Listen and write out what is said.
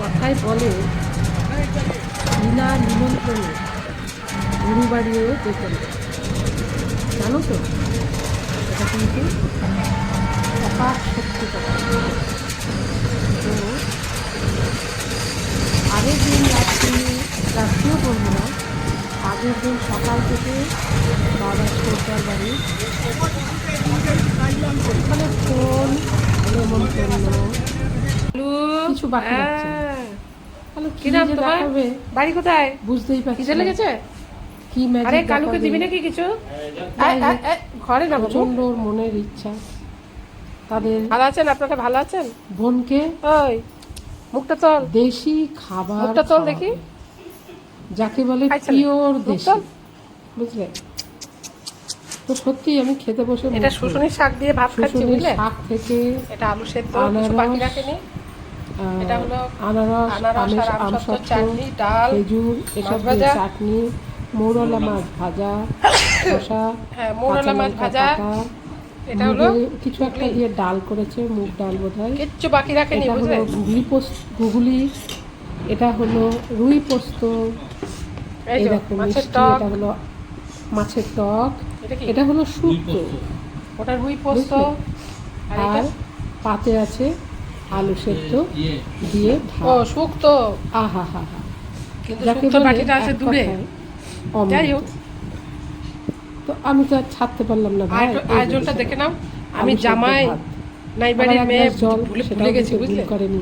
কথায় বলে, বিনা নিমন্ত্রণে গরু বাড়িয়েও যেতে। জানো তো, এটা কিন্তু অপার সত্যি কথা তো, আগের দিন রাত্রি রাত্রিও বলব না, আগের দিন সকাল থেকে বাবা সরকার বাড়ি ওখানে ফোন নেমন্তন্ন কিছু বাকি না। তাহলে কি কি নাম যে তোমার? বাড়ি কোথায়? বুঝতেই পারছি কিসে লেগেছে? কি ম্যাজিক আরে কালুকে দিবি নাকি কিছু? যাই আয়, আয়, হোক। আয়, ঘরে না বাবু মনের ইচ্ছা। তাদের ভালো আছেন? আপনারা ভালো আছেন? বোনকে ওই মুখটা তোল। দেশি খাবার মুখটা তোল দেখি। যাকে বলে পিওর দেশি। বুঝলে? তো সত্যি আমি খেতে বসে এটা। শুশুনির শাক দিয়ে ভাত খাচ্ছি বুঝলে? শাক থেকে এটা আলু সেদ্ধ কিছু বাকি রাখেনি। এটা হলো আনারস আনারস আমসত্ত্ব, চাটনি, ডাল, খেজুর এসব দিয়ে চাটনি মৌরলা মাছ ভাজা শসা হ্যাঁ, মৌরলা মাছ ভাজা। এটা হলো কিছু একটা দিয়ে ডাল করেছে মুগ ডাল বোধ হয় কিচ্ছু বাকি রাখেনি এটা বুঝলে হলো গুগলি পোস্ত গুগলি এটা হলো রুই পোস্ত। এরকম মাছের এটা হলো মাছের টক। এটা হলো শুক্তো। ওটা রুই পোস্ত। বুঝলে? আর এটা? আর পাতে আছে আলু সেদ্ধ দিয়ে ও শুক্ত। আহা হা হা। কিন্তু শুক্তো বাটিটা আছে দূরে যাই হোক। তো আমি তো আর ছাড়তে পারলাম না ভাই। আয়োজনটা দেখে নাও। আমি জামাই নাইবাড়ির মেয়ে ভুলে গেছি বুঝলে? করেনি।